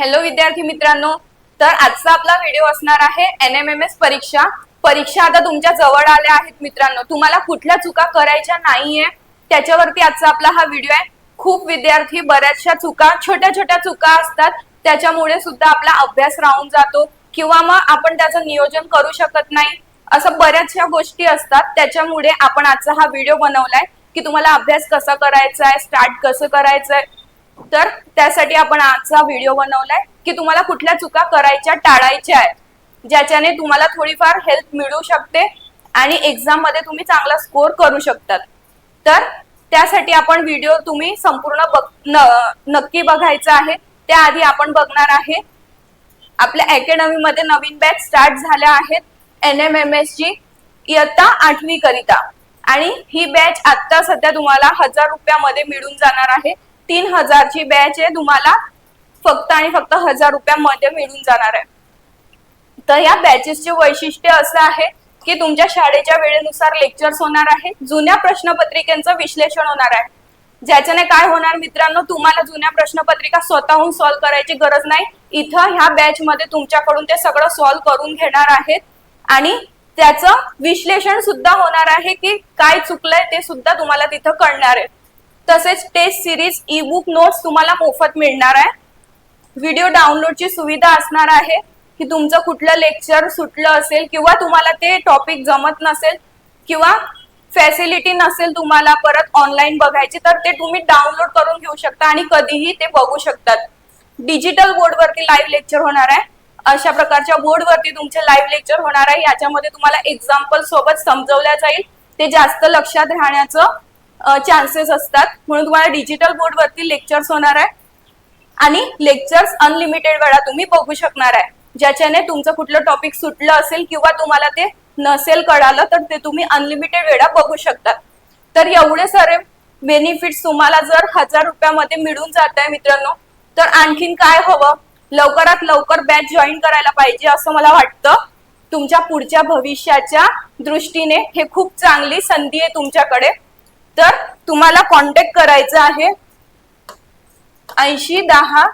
Hello विद्यार्थी मित्रांनो तर आजचा आपला व्हिडिओ असणार आहे एन एम एम एस परीक्षा. परीक्षा आता तुमच्या जवळ आल्या आहेत मित्रांनो. तुम्हाला कुठल्या चुका करायच्या नाहीये त्याच्यावरती आजचा आपला हा व्हिडिओ आहे. खूप विद्यार्थी बऱ्याचशा चुका छोट्या छोट्या चुका असतात. त्याच्यामुळे सुद्धा आपला अभ्यास राहून जातो किंवा मग आपण त्याचं नियोजन करू शकत नाही. असं बऱ्याचशा गोष्टी असतात. त्याच्यामुळे आपण आजचा हा व्हिडिओ बनवलाय की तुम्हाला अभ्यास कसा करायचा आहे स्टार्ट कसं करायचंय तर त्यासाठी आपण आजचा व्हिडिओ बनवलाय की तुम्हाला कुठल्या चुका करायच्या टाळायच्या आहेत ज्याच्याने तुम्हाला थोडीफार हेल्प मिळू शकते आणि एक्झाममध्ये तुम्ही चांगला स्कोर करू शकतात. तर त्यासाठी आपण व्हिडिओ तुम्ही संपूर्ण बघ नक्की बघायचा आहे. त्याआधी आपण बघणार आहे आपल्या अकॅडमी मध्ये नवीन बॅच स्टार्ट झाल्या आहेत एन एम एम एस ची इयत्ता आठवी करिता. आणि ही बॅच आता सध्या तुम्हाला हजार रुपयामध्ये मिळून जाणार आहे. तीन हजारची बॅच आहे. तुम्हाला फक्त आणि फक्त हजार रुपयामध्ये मिळून जाणार आहे. तर या बॅचेसचे वैशिष्ट्य असं आहे की तुमच्या शाळेच्या वेळेनुसार लेक्चर्स होणार आहे. जुन्या प्रश्नपत्रिकेचं विश्लेषण होणार आहे. ज्याच्याने काय होणार मित्रांनो तुम्हाला जुन्या प्रश्नपत्रिका स्वतःहून सॉल्व्ह करायची गरज नाही. इथं ह्या बॅच मध्ये तुमच्याकडून ते सगळं सॉल्व्ह करून घेणार आहेत. आणि त्याचं विश्लेषण सुद्धा होणार आहे की काय चुकलंय ते सुद्धा तुम्हाला तिथं कळणार आहे. तसेच test series e book notes तुम्हाला मोफत मिळणार आहे. व्हिडिओ डाउनलोडची सुविधा असणार आहे की तुमचं कुठलं लेक्चर सुटलं असेल किंवा तुम्हाला ते टॉपिक जमत नसेल किंवा फॅसिलिटी नसेल तुम्हाला परत ऑनलाईन बघायची तर ते तुम्ही डाउनलोड करून घेऊ शकता आणि कधीही ते बघू शकतात. डिजिटल बोर्डवरती लाईव्ह लेक्चर होणार आहे. अशा प्रकारच्या बोर्डवरती तुमचे लाईव्ह लेक्चर होणार आहे. याच्यामध्ये तुम्हाला एक्झाम्पल सोबत समजवल्या जाईल. ते जास्त लक्षात राहण्याचं चान्सेस असतात. म्हणून तुम्हाला डिजिटल बोर्डवरती लेक्चर्स होणार आहे. आणि लेक्चर्स अनलिमिटेड वेळा तुम्ही बघू शकणार आहे. ज्याच्याने तुमचं कुठलं टॉपिक सुटलं असेल किंवा तुम्हाला ते नसेल कळालं तर ते तुम्ही अनलिमिटेड वेळा बघू शकता. तर एवढे सारे बेनिफिट्स तुम्हाला जर हजार रुपयामध्ये मिळून जात आहे मित्रांनो तर आणखीन काय हवं? लवकरात लवकर बॅच जॉईन करायला पाहिजे असं मला वाटतं. तुमच्या पुढच्या भविष्याच्या दृष्टीने हे खूप चांगली संधी आहे तुमच्याकडे. तर तुम्हाला कॉन्टॅक्ट करायचं आहे ऐंशी दहा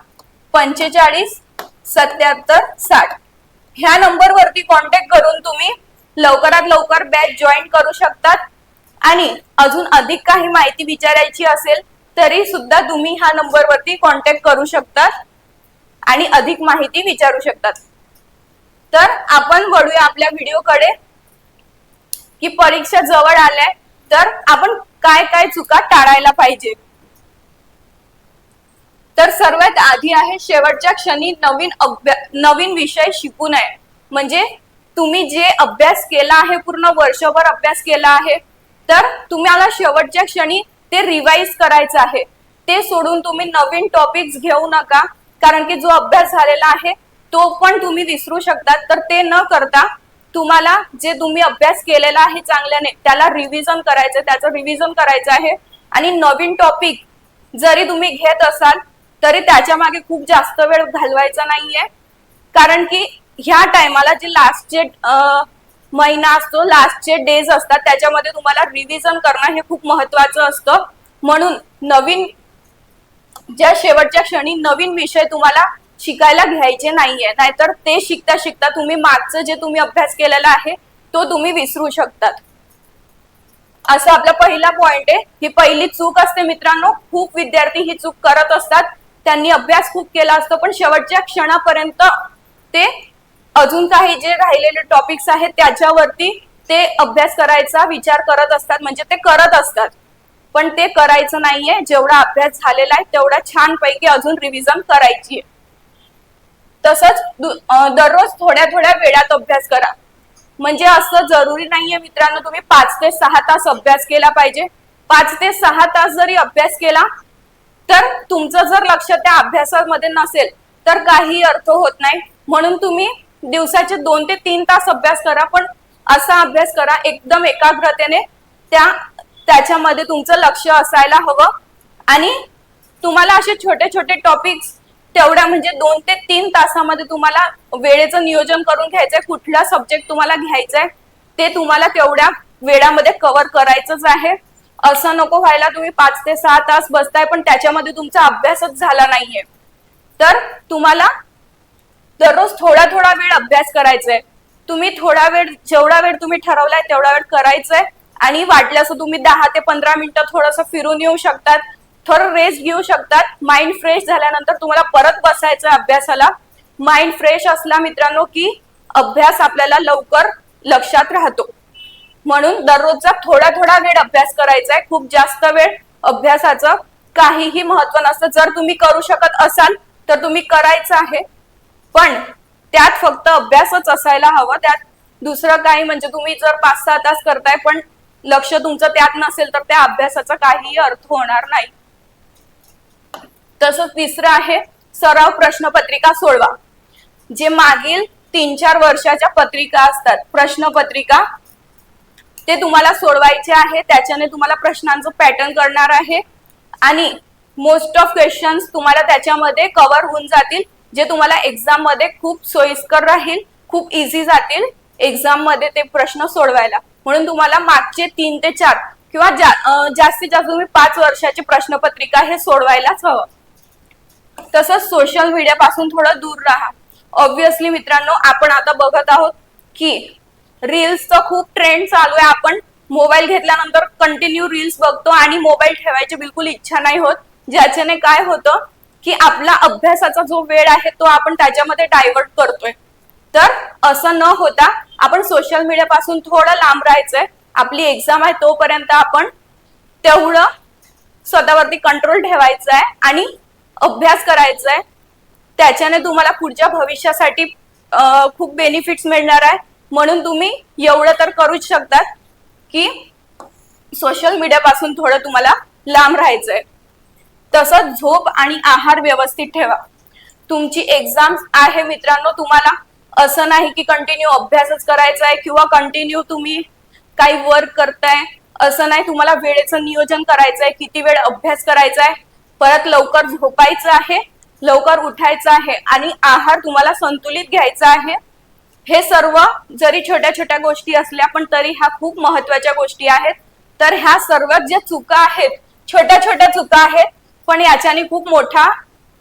पंचेचाळीस सत्याहत्तर साठ. ह्या नंबरवरती कॉन्टॅक्ट करून तुम्ही लवकरात लवकर बॅच जॉईन करू शकतात. आणि अजून अधिक काही माहिती विचारायची असेल तरी सुद्धा तुम्ही ह्या नंबरवरती कॉन्टॅक्ट करू शकतात आणि अधिक माहिती विचारू शकतात. तर आपण वळूया आपल्या व्हिडिओकडे की परीक्षा जवळ आल्या तर आपण काय काय चुका टाळायला पाहिजे? तर सर्वात आधी आहे शेवटच्या क्षणी नवीन अभ्या नवीन विषय शिकू नये. म्हणजे तुम्ही जे अभ्यास केला आहे पूर्ण वर्षभर अभ्यास केला आहे तर तुम्हाला शेवटच्या क्षणी ते रिवाइज करायचं आहे. ते सोडून तुम्ही नवीन टॉपिक्स घेऊ नका. कारण की जो अभ्यास झालेला आहे तो पण तुम्ही विसरू शकतात तर ते न करता तुम्हाला जे तुम्ही अभ्यास केलेला आहे चांगल्याने त्याला रिव्हिजन करायचं त्याचं रिव्हिजन करायचं आहे. आणि नवीन टॉपिक जरी तुम्ही घेत असाल तरी त्याच्यामागे खूप जास्त वेळ घालवायचा नाहीये. कारण की ह्या टायमाला जे लास्टचे महिना असतो लास्टचे डेज असतात त्याच्यामध्ये तुम्हाला रिव्हिजन करणं हे खूप महत्वाचं असतं. म्हणून नवीन ज्या शेवटच्या क्षणी नवीन विषय तुम्हाला शिकायला घ्यायचे नाहीये. नाहीतर ते शिकता शिकता तुम्ही मागचं जे तुम्ही अभ्यास केलेला आहे तो तुम्ही विसरू शकतात. असं आपला पहिला पॉइंट आहे. ही पहिली चूक असते मित्रांनो. खूप विद्यार्थी ही चूक करत असतात. त्यांनी अभ्यास खूप केला असतो पण शेवटच्या क्षणापर्यंत ते अजून काही जे राहिलेले टॉपिक्स आहेत त्याच्यावरती ते अभ्यास करायचा विचार करत असतात. म्हणजे ते करत असतात. पण ते करायचं नाहीये. जेवढा अभ्यास झालेला आहे तेवढा छानपैकी अजून रिव्हिजन करायची आहे. तसंच दररोज थोड्या थोड्या वेळात अभ्यास करा. म्हणजे असं जरुरी नाहीये मित्रांनो तुम्ही पाच ते सहा तास अभ्यास केला पाहिजे. पाच ते सहा तास जरी अभ्यास केला तर तुमचं जर लक्ष त्या अभ्यासामध्ये नसेल तर काही अर्थ होत नाही. म्हणून तुम्ही दिवसाचे दोन ते तीन तास अभ्यास करा पण असा अभ्यास करा एकदम एकाग्रतेने त्या त्याच्यामध्ये तुमचं लक्ष असायला हवं. आणि तुम्हाला असे छोटे छोटे टॉपिक्स तेवढ्या म्हणजे दोन ते तीन तासामध्ये तुम्हाला वेळेचं नियोजन करून घ्यायचंय कुठला सब्जेक्ट तुम्हाला घ्यायचाय ते तुम्हाला तेवढ्या वेळामध्ये कव्हर करायचंच आहे. असं नको व्हायला तुम्ही पाच ते सहा तास बसताय पण त्याच्यामध्ये तुमचा अभ्यासच झाला नाहीये. तर तुम्हाला दररोज थोडा थोडा वेळ अभ्यास करायचा आहे तुम्ही थोडा वेळ जेवढा वेळ तुम्ही ठरवलाय तेवढा वेळ करायचंय. आणि वाटल्यास तुम्ही दहा ते पंधरा मिनिटं थोडंसं फिरून येऊ शकतात. थोडं रेस्ट घेऊ शकतात. माइंड फ्रेश झाल्यानंतर तुम्हाला परत बसायचं अभ्यासाला. माइंड फ्रेश असला मित्रांनो की अभ्यास आपल्याला लवकर लक्षात राहतो. म्हणून दररोजचा थोडा थोडा वेळ अभ्यास करायचा आहे. खूप जास्त वेळ अभ्यासाचं काहीही महत्त्व नसतं. जर तुम्ही करू शकत असाल तर तुम्ही करायचं आहे. पण त्यात फक्त अभ्यासच असायला हवा. त्यात दुसरं काही म्हणजे तुम्ही जर पाच सहा तास करताय पण लक्ष तुमचं त्यात नसेल तर त्या अभ्यासाचा काहीही अर्थ होणार नाही. तसंच तिसरं आहे सराव प्रश्नपत्रिका सोडवा. जे मागील तीन चार वर्षाच्या पत्रिका असतात प्रश्नपत्रिका ते तुम्हाला सोडवायचे आहे त्याच्याने तुम्हाला प्रश्नांचं पॅटर्न करणार आहे आणि मोस्ट ऑफ क्वेश्चन्स तुम्हाला त्याच्यामध्ये कव्हर होऊन जातील जे तुम्हाला एक्झाममध्ये खूप सोयीस्कर राहील खूप इझी जातील एक्झाममध्ये ते प्रश्न सोडवायला. म्हणून तुम्हाला मागचे तीन ते चार किंवा जा, जास्तीत जास्त तुम्ही पाच वर्षाची प्रश्नपत्रिका हे सोडवायलाच हवं. तसंच सोशल मीडिया पासून थोडं दूर राहा. ऑब्विसली मित्रांनो आपण आता बघत आहोत की रील्सचं खूप ट्रेंड चालू आहे. आपण मोबाईल घेतल्यानंतर कंटिन्यू रील्स बघतो आणि मोबाईल ठेवायची बिलकुल इच्छा नाही होत. ज्याच्याने काय होतं की आपला अभ्यासाचा जो वेळ आहे तो आपण त्याच्यामध्ये डायव्हर्ट करतोय. तर असं न होता आपण सोशल मीडिया पासून थोडं लांब राहायचंय. आपली एक्झाम आहे तोपर्यंत आपण तेवढं स्वतःवरती कंट्रोल ठेवायचा आहे आणि अभ्यास करायचा आहे त्याच्याने तुम्हाला पुढच्या भविष्यासाठी खूप बेनिफिट्स मिळणार आहे. म्हणून तुम्ही एवढं तर करूच शकतात की सोशल मीडियापासून थोडं तुम्हाला लांब राहायचंय. तसंच झोप आणि आहार व्यवस्थित ठेवा. तुमची एक्झाम आहे मित्रांनो तुम्हाला असं नाही की कंटिन्यू अभ्यासच करायचा आहे किंवा कंटिन्यू तुम्ही काही वर्क करताय असं नाही. तुम्हाला वेळेचं नियोजन करायचं आहे किती वेळ अभ्यास करायचा आहे परत लवकर झोपायचं आहे लवकर उठायचं आहे आणि आहार तुम्हाला संतुलित घ्यायचा आहे. हे सर्व जरी छोट्या छोट्या गोष्टी असल्या पण तरी ह्या खूप महत्त्वाच्या गोष्टी आहेत. तर ह्या सर्व ज्या चुका आहेत छोट्या छोट्या चुका आहेत पण याच्याने खूप मोठा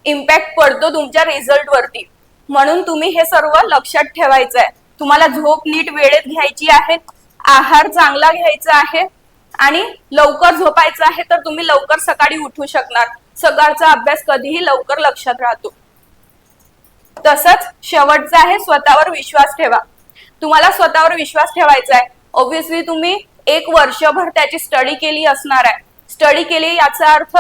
इम्पॅक्ट पडतो तुमच्या रिझल्ट वरती. म्हणून तुम्ही हे सर्व लक्षात ठेवायचं आहे. तुम्हाला झोप नीट वेळेत घ्यायची आहे आहार चांगला घ्यायचा आहे आणि लवकर झोपायचं आहे तर तुम्ही लवकर सकाळी उठू शकणार. सकाळचा अभ्यास कधीही लवकर लक्षात राहतो. तसंच शेवटचं आहे स्वतःवर विश्वास ठेवा. तुम्हाला स्वतःवर विश्वास ठेवायचा आहे ऑब्विसली तुम्ही एक वर्षभर त्याची स्टडी केली असणार आहे. स्टडी केली याचा अर्थ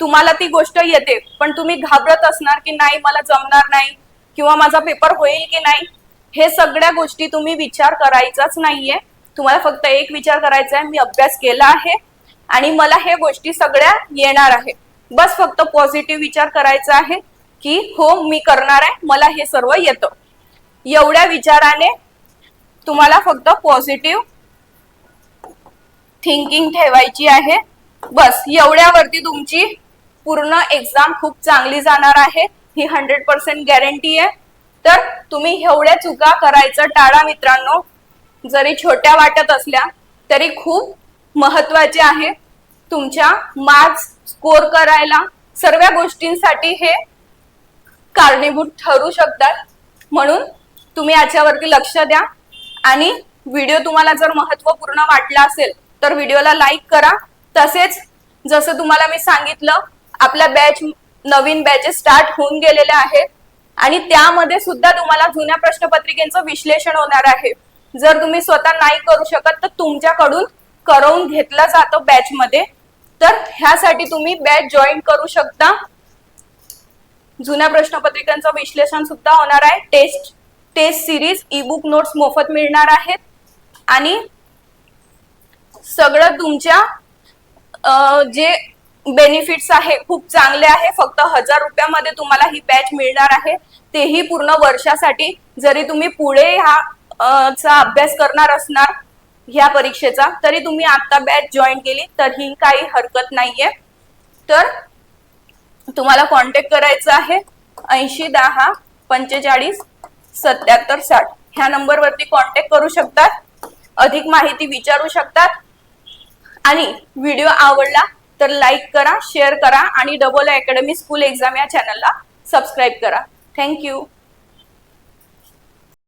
तुम्हाला ती गोष्ट येते पण तुम्ही घाबरत असणार की नाही मला जमणार नाही किंवा माझा पेपर होईल की नाही हे सगळ्या गोष्टी तुम्ही विचार करायचाच नाहीये. तुम्हाला फक्त एक विचार करायचा आहे मी अभ्यास केला आहे आणि मला हे गोष्टी सगळ्या येणार आहे बस फक्त पॉझिटिव्ह विचार करायचा आहे की हो मी करणार आहे मला हे सर्व येतं. एवढ्या विचाराने तुम्हाला फक्त पॉझिटिव्ह थिंकिंग ठेवायची आहे. बस एवढ्यावरती तुमची पूर्ण एक्झाम खूप चांगली जाणार आहे. ही हंड्रेड पर्सेंट गॅरंटी आहे. तर तुम्ही एवढ्या चुका करायचं टाळा मित्रांनो. जरी छोट्या वाटत असल्या तरी खूप महत्त्वाचे आहे. तुमच्या मार्क्स स्कोर करायला सर्व गोष्टींसाठी हे कारणीभूत ठरू शकतात. म्हणून तुम्ही याच्यावरती लक्ष द्या. आणि व्हिडिओ तुम्हाला जर महत्त्वपूर्ण वाटला असेल तर व्हिडिओला लाईक करा. तसेच जसं तुम्हाला मी सांगितलं आपल्या बॅच नवीन बॅचेस स्टार्ट होऊन गेलेल्या आहेत. आणि त्यामध्ये सुद्धा तुम्हाला जुन्या प्रश्नपत्रिकेचं विश्लेषण होणार आहे. जर तुम्ही स्वतः नाही करू शकत तर तुमच्याकडून करवून घेतलं जातं बॅच मध्ये तर ह्यासाठी तुम्ही बॅच जॉईन करू शकता. जुन्या प्रश्नपत्रिकांचं विश्लेषण सुद्धा होणार आहे. Test test series e book notes मोफत मिळणार आहेत. आणि सगळं तुमच्या जे बेनिफिट्स आहे खूप चांगले आहे. फक्त हजार रुपयामध्ये तुम्हाला ही बॅच मिळणार आहे. तेही पूर्ण वर्षासाठी जरी तुम्ही पुढे ह्या चा अभ्यास करणार असणार ह्या परीक्षेचा. तरी तुम्ही आता बॅच जॉईन केली तरीही काही हरकत नाहीये. तर तुम्हाला कॉन्टॅक्ट करायचा आहे ऐंशी दहा पंचेचाळीस सत्याहत्तर साठ. ह्या नंबरवरती कॉन्टॅक्ट करू शकतात. अधिक माहिती विचारू शकतात. आणि व्हिडिओ आवडला तर लाईक करा शेअर करा आणि डबल अकॅडमी स्कूल एक्झाम या चॅनलला सबस्क्राईब करा. थँक्यू